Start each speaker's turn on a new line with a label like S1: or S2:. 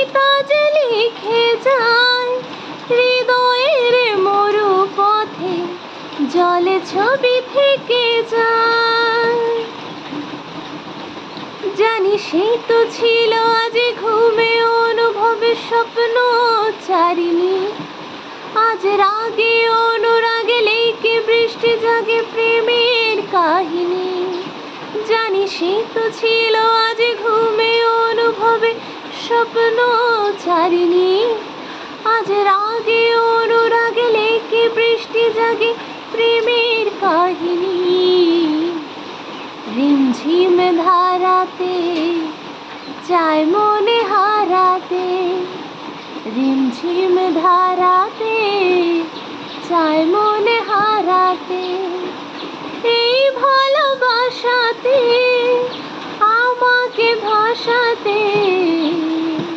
S1: কবিতা যে লিখে যায়। হৃদয়ের মরু পথে জলে ছবি থেকে যায়। জানি সে তো ছিল আজ ঘুমে অনুভবে স্বপ্ন চারিণী। আজ রাগে, অনুরাগে লেকে বৃষ্টি জাগে প্রেমের কাহিনী। জানি সে তো ছিল আজ ঘুম স্বপ্ন চারিণী আজ রাগে অনুরাগে লেকে বৃষ্টি জাগে প্রেমের কাহিনী। রিমঝিম ধারাতে, চায় মনে হারাতে। রিমঝিম ধারাতে, চায়